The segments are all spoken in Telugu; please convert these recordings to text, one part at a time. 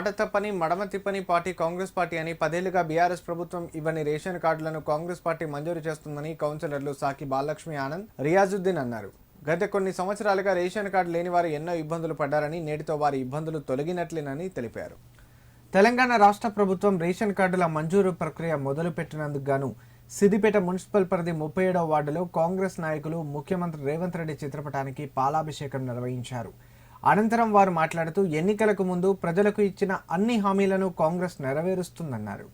మాట తప్పని మడమ తిప్పని పార్టీ కాంగ్రెస్ పార్టీ అని పదేళ్ళుగా బీఆర్ఎస్ ప్రభుత్వం ఇవ్వని రేషన్ కార్డులను కాంగ్రెస్ పార్టీ మంజూరు చేస్తుందని కౌన్సిలర్లు సాకి బాలలక్ష్మి ఆనంద్ రియాజుద్దీన్ అన్నారు. గత కొన్ని సంవత్సరాలుగా రేషన్ కార్డు లేని వారు ఎన్నో ఇబ్బందులు పడ్డారని నేటితో వారి ఇబ్బందులు తొలగినట్లేనని తెలిపారు. తెలంగాణ రాష్ట్ర ప్రభుత్వం రేషన్ కార్డుల మంజూరు ప్రక్రియ మొదలుపెట్టినందుకు గాను సిద్దిపేట మున్సిపల్ పరిధి ముప్పై ఏడవ వార్డులో కాంగ్రెస్ నాయకులు ముఖ్యమంత్రి రేవంత్ రెడ్డి చిత్రపటానికి పాలాభిషేకం నిర్వహించారు. అనంతరం వారు మాట్లాడుతూ ఎన్నికలకు ముందు ప్రజలకు ఇచ్చిన అన్ని హామీలను కాంగ్రెస్ నెరవేరుస్తుందన్నారు.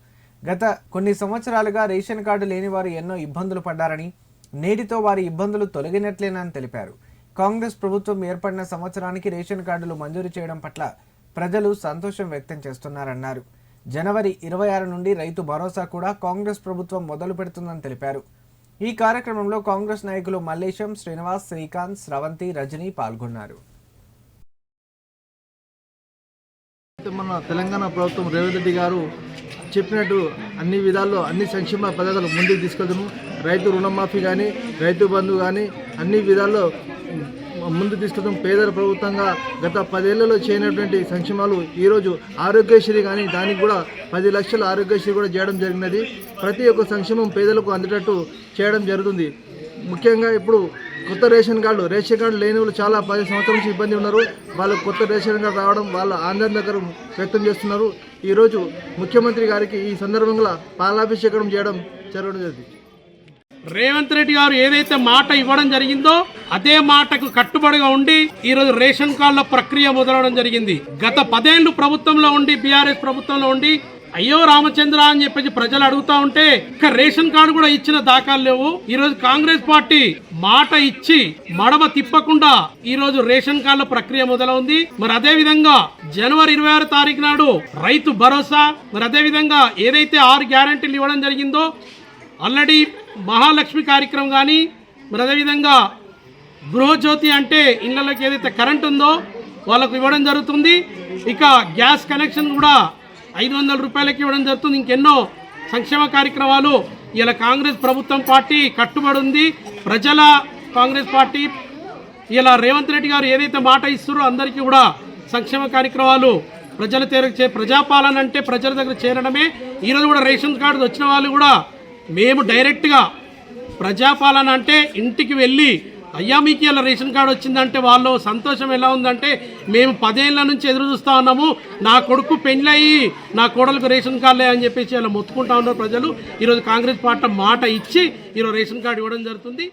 గత కొన్ని సంవత్సరాలుగా రేషన్ కార్డు లేని వారు ఎన్నో ఇబ్బందులు పడ్డారని నేటితో వారి ఇబ్బందులు తొలగినట్లేనని తెలిపారు. కాంగ్రెస్ ప్రభుత్వం ఏర్పడిన సంవత్సరానికి రేషన్ కార్డులు మంజూరు చేయడం పట్ల ప్రజలు సంతోషం వ్యక్తం చేస్తున్నారన్నారు. జనవరి ఇరవై ఆరు నుండి రైతు భరోసా కూడా కాంగ్రెస్ ప్రభుత్వం మొదలు పెడుతుందని తెలిపారు. ఈ కార్యక్రమంలో కాంగ్రెస్ నాయకులు మల్లేశం శ్రీనివాస్ శ్రీకాంత్ స్రవంతి రజని పాల్గొన్నారు. అయితే మన తెలంగాణ ప్రభుత్వం రేవంత్ రెడ్డి గారు చెప్పినట్టు అన్ని విధాల్లో అన్ని సంక్షేమ పథకాలు ముందుకు తీసుకెళ్తాము రైతు రుణమాఫీ కానీ రైతు బంధు కానీ అన్ని విధాల్లో ముందు తీసుకెళ్తాం పేదల ప్రభుత్వంగా గత పదేళ్ళలో చేయనటువంటి సంక్షేమాలు ఈరోజు ఆరోగ్యశ్రీ కానీ దానికి కూడా పది లక్షల ఆరోగ్యశ్రీ కూడా చేయడం జరిగినది. ప్రతి ఒక్క సంక్షేమం పేదలకు అందేటట్టు చేయడం జరుగుతుంది. ముఖ్యంగా ఇప్పుడు కొత్త రేషన్ కార్డు రేషన్ కార్డు లేని వాళ్ళు చాలా పది సంవత్సరాల నుంచి ఇబ్బంది ఉన్నారు. వాళ్ళు కొత్త రేషన్ కార్డు రావడం వాళ్ళ ఆనందకరం వ్యక్తం చేస్తున్నారు. ఈరోజు ముఖ్యమంత్రి గారికి ఈ సందర్భంగా పాలాభిషేకం చేయడం జరగడం జరిగింది. రేవంత్ రెడ్డి గారు ఏదైతే మాట ఇవ్వడం జరిగిందో అదే మాటకు కట్టుబడిగా ఉండి ఈ రోజు రేషన్ కార్డుల ప్రక్రియ మొదలవడం జరిగింది. గత పదేళ్ళు ప్రభుత్వంలో ఉండి బీఆర్ఎస్ ప్రభుత్వంలో ఉండి అయ్యో రామచంద్ర అని చెప్పేసి ప్రజలు అడుగుతా ఉంటే ఇక రేషన్ కార్డు కూడా ఇచ్చిన దాఖలు లేవు. ఈ రోజు కాంగ్రెస్ పార్టీ మాట ఇచ్చి మడమ తిప్పకుండా ఈ రోజు రేషన్ కార్డుల ప్రక్రియ మొదలవుంది. మరి అదే విధంగా జనవరి ఇరవై ఆరు తారీఖు నాడు రైతు భరోసా మరి అదే విధంగా ఏదైతే ఆరు గ్యారంటీలు ఇవ్వడం జరిగిందో ఆల్రెడీ మహాలక్ష్మి కార్యక్రమం కానీ మరి అదేవిధంగా గృహజ్యోతి అంటే ఇళ్ళలోకి ఏదైతే కరెంట్ ఉందో వాళ్ళకు ఇవ్వడం జరుగుతుంది. ఇక గ్యాస్ కనెక్షన్ కూడా ఐదు వందల రూపాయలకి ఇవ్వడం జరుగుతుంది. ఇంకెన్నో సంక్షేమ కార్యక్రమాలు. ఇలా కాంగ్రెస్ ప్రభుత్వం పార్టీ కట్టుబడి ఉంది. ప్రజల కాంగ్రెస్ పార్టీ ఇలా రేవంత్ రెడ్డి గారు ఏదైతే మాట ఇస్తారో అందరికీ కూడా సంక్షేమ కార్యక్రమాలు ప్రజల దగ్గర చే ప్రజాపాలన అంటే ప్రజల దగ్గర చేరడమే. ఈరోజు కూడా రేషన్ కార్డు వచ్చిన వాళ్ళు కూడా మేము డైరెక్ట్గా ప్రజాపాలన అంటే ఇంటికి వెళ్ళి అయ్యా మీకు ఇలా రేషన్ కార్డు వచ్చిందంటే వాళ్ళు సంతోషం ఎలా ఉందంటే మేము పదేళ్ళ నుంచి ఎదురు చూస్తూ ఉన్నాము. నా కొడుకు పెళ్ళయి నా కోడలకు రేషన్ కార్డులే అని చెప్పేసి ఇలా మొత్తుకుంటా ఉన్నారు ప్రజలు. ఈరోజు కాంగ్రెస్ పార్టీ మాట ఇచ్చి ఈరోజు రేషన్ కార్డు ఇవ్వడం జరుగుతుంది.